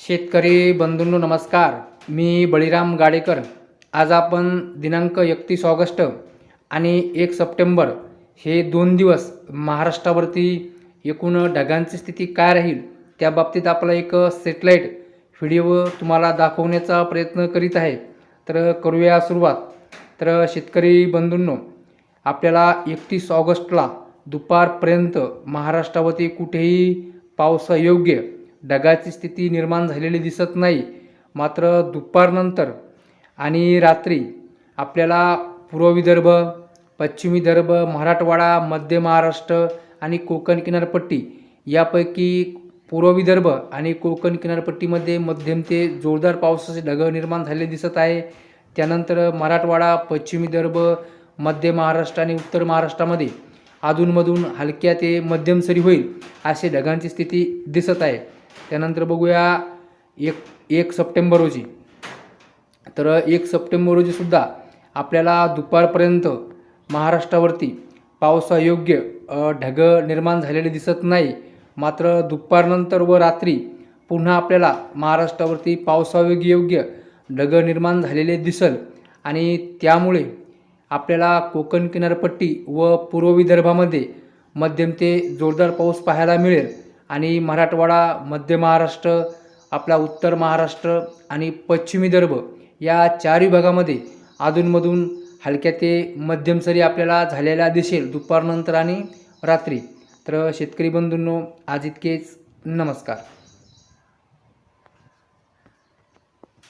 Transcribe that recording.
शेतकरी बंधूंनो नमस्कार. मी बळीराम गाडेकर. आज आपण दिनांक एकतीस ऑगस्ट आणि एक सप्टेंबर हे दोन दिवस महाराष्ट्रावरती एकूण ढगांची स्थिती काय राहील त्या बाबतीत आपला एक सेटेलाईट व्हिडिओ तुम्हाला दाखवण्याचा प्रयत्न करीत आहे. तर करूया सुरुवात. तर शेतकरी बंधूंनो आपल्याला एकतीस ऑगस्टला दुपारपर्यंत महाराष्ट्रावरती कुठेही पावसायोग्य ढगाची स्थिती निर्माण झालेली दिसत नाही. मात्र दुपारनंतर आणि रात्री आपल्याला पूर्व विदर्भ पश्चिम विदर्भ मराठवाडा मध्य महाराष्ट्र आणि कोकण किनारपट्टी यापैकी पूर्व विदर्भ आणि कोकण किनारपट्टीमध्ये मध्यम ते जोरदार पावसाचे ढग निर्माण झालेले दिसत आहे. त्यानंतर मराठवाडा पश्चिम विदर्भ मध्य महाराष्ट्र आणि उत्तर महाराष्ट्रामध्ये अधूनमधून हलक्या ते मध्यम सरी होईल असे ढगांची स्थिती दिसत आहे. त्यानंतर बघूया एक एक सप्टेंबर रोजी. तर एक सप्टेंबर रोजीसुद्धा आपल्याला दुपारपर्यंत महाराष्ट्रावरती पावसायोग्य ढग निर्माण झालेले दिसत नाही. मात्र दुपारनंतर व रात्री पुन्हा आपल्याला महाराष्ट्रावरती पावसायोग्य योग्य ढग निर्माण झालेले दिसल आणि त्यामुळे आपल्याला कोकण किनारपट्टी व पूर्व विदर्भामध्ये मध्यम ते जोरदार पाऊस पाहायला मिळेल. आणि मराठवाडा मध्य महाराष्ट्र आपला उत्तर महाराष्ट्र आणि पश्चिम विदर्भ या चारही भागामध्ये अधूनमधून हलक्या ते मध्यम सरी आपल्याला झालेल्या दिसेल दुपारनंतर आणि रात्री. तर शेतकरी बंधूंनो आज इतकेच. नमस्कार.